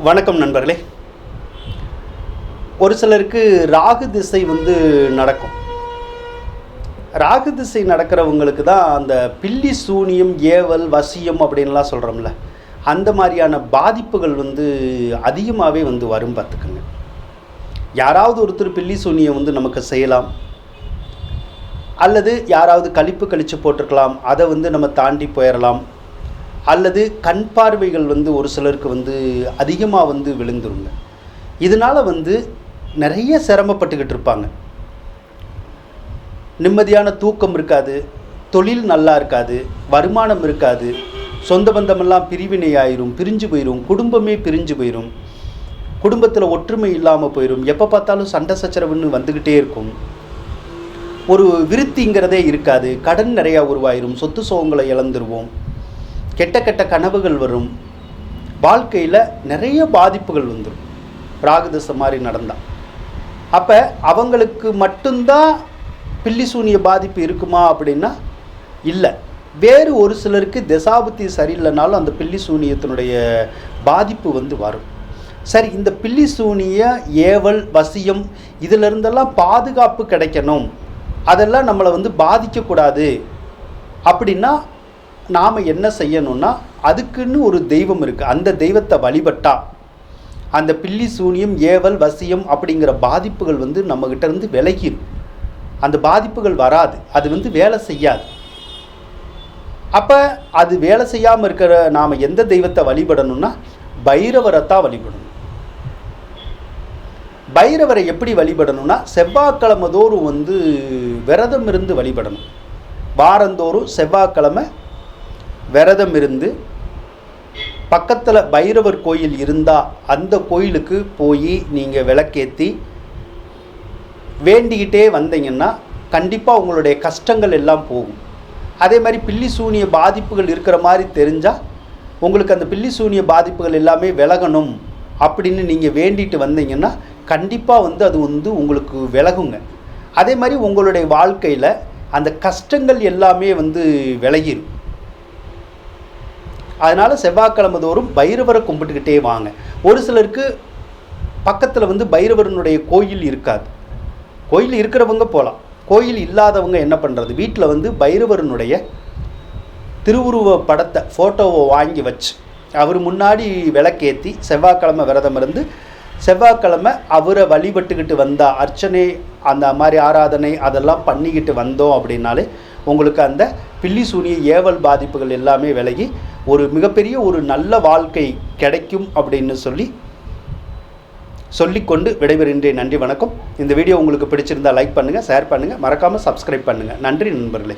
வணக்கம் நண்பர்களே. ஒரு சிலருக்கு ராகு திசை வந்து நடக்கும். ராகு திசை நடக்கிறவங்களுக்கு தான் அந்த பில்லி சூனியம் ஏவல் வசியம் அப்படின்லாம் சொல்கிறோம்ல அந்த மாதிரியான பாதிப்புகள் வந்து அதிகமாகவே வந்து வரும் பார்த்துக்குங்க. யாராவது ஒருத்தர் பில்லி சூனியம் வந்து நமக்கு செய்யலாம். அல்லது யாராவது கழிப்பு கழித்து போட்டிருக்கலாம். அதை வந்து நம்ம தாண்டி போயிடலாம் அல்லது கண் பார்வைகள் வந்து ஒரு சிலருக்கு வந்து அதிகமாக வந்து விழுந்துருங்க. இதனால் வந்து நிறைய சிரமப்பட்டுக்கிட்டு இருப்பாங்க. நிம்மதியான தூக்கம் இருக்காது தொழில் நல்லா இருக்காது வருமானம் இருக்காது சொந்த பந்தமெல்லாம் பிரிவினை ஆயிரும் பிரிஞ்சு போயிடும் குடும்பமே பிரிஞ்சு போயிடும் குடும்பத்தில் ஒற்றுமை இல்லாமல் போயிடும் எப்போ பார்த்தாலும் சண்டை சச்சரவுன்னு வந்துக்கிட்டே இருக்கும். ஒரு விருத்திங்கிறதே இருக்காது கடன் நிறையா உருவாயிரும் சொத்து சோகங்களை இழந்துருவோம். கெட்ட கெட்ட கனவுகள் வரும். வாழ்க்கையில் நிறைய பாதிப்புகள் வந்துடும் ராகுதசை மாதிரி நடந்தால் அப்போ அவங்களுக்கு மட்டும்தான் பில்லி சூனிய பாதிப்பு இருக்குமா அப்படின்னா இல்லை. வேறு ஒரு சிலருக்கு தசாபுத்தி சரியில்லைனாலும் அந்த பில்லி சூனியத்தினுடைய பாதிப்பு வந்து வரும். சரி இந்த பில்லி சூனிய ஏவல் வசியம் இதிலிருந்தெல்லாம் பாதுகாப்பு கிடைக்கணும். அதெல்லாம் நம்மளை வந்து பாதிக்கக்கூடாது. அப்படின்னா நாம் என்ன செய்யணும்னா அதுக்குன்னு ஒரு தெய்வம் இருக்குது அந்த தெய்வத்தை வழிபட்டா அந்த பில்லி சூனியம் ஏவல் வசியம் அப்படிங்கிற பாதிப்புகள் வந்து நம்மக்கிட்ட இருந்து விலகிடும் அந்த பாதிப்புகள் வராது. அது வந்து வேலை செய்யாது. அப்போ அது வேலை செய்யாமல் இருக்கிற நாம் எந்த தெய்வத்தை வழிபடணும்னா பைரவரைத்தான் வழிபடணும். பைரவரை எப்படி வழிபடணும்னா செவ்வாய்க்கிழமை தோறும் வந்து விரதம் இருந்து வழிபடணும். வாரந்தோறும் செவ்வாய்க்கிழமை விரதம் இருந்து பக்கத்தில் பைரவர் கோயில் இருந்தால் அந்த கோயிலுக்கு போய் நீங்கள் விளக்கேற்றி வேண்டிக்கிட்டே வந்தீங்கன்னா கண்டிப்பாக உங்களுடைய கஷ்டங்கள் எல்லாம் போகும். அதே மாதிரி பில்லி சூனிய பாதிப்புகள் இருக்கிற மாதிரி தெரிஞ்சால் உங்களுக்கு அந்த பில்லி சூனிய பாதிப்புகள் எல்லாமே விலகணும் அப்படின்னு நீங்கள் வேண்டிட்டு வந்தீங்கன்னா கண்டிப்பாக வந்து அது வந்து உங்களுக்கு விலகுங்க. அதே மாதிரி உங்களுடைய வாழ்க்கையில் அந்த கஷ்டங்கள் எல்லாமே வந்து விலகிடும் அதனால் செவ்வாய்க்கிழமை தோறும் பைரவரை கும்பிட்டுக்கிட்டே வாங்க. ஒரு சிலருக்கு பக்கத்தில் வந்து பைரவரனுடைய கோயில் இருக்காது. கோயில் இருக்கிறவங்க போகலாம் கோயில் இல்லாதவங்க என்ன பண்ணுறது வீட்டில் வந்து பைரவரனுடைய திருவுருவ படத்தை ஃபோட்டோவை வாங்கி வச்சு அவர் முன்னாடி விளக்கேற்றி செவ்வாய்க்கிழமை விரதம் இருந்து செவ்வாய்க்கிழமை அவரை வழிபட்டுக்கிட்டு வந்தால் அர்ச்சனை அந்த மாதிரி ஆராதனை அதெல்லாம் பண்ணிக்கிட்டு வந்தோம் அப்படின்னாலே உங்களுக்கு அந்த பில்லி சூனிய ஏவல் பாதிப்புகள் எல்லாமே விலகி ஒரு மிகப்பெரிய ஒரு நல்ல வாழ்க்கை கிடைக்கும் அப்படின்னு சொல்லி சொல்லிக்கொண்டு விடைபெறுகின்றேன். நன்றி வணக்கம். இந்த வீடியோ உங்களுக்கு பிடிச்சிருந்தால் லைக் பண்ணுங்கள் ஷேர் பண்ணுங்கள் மறக்காமல் சப்ஸ்கிரைப் பண்ணுங்கள் நன்றி நண்பர்களே.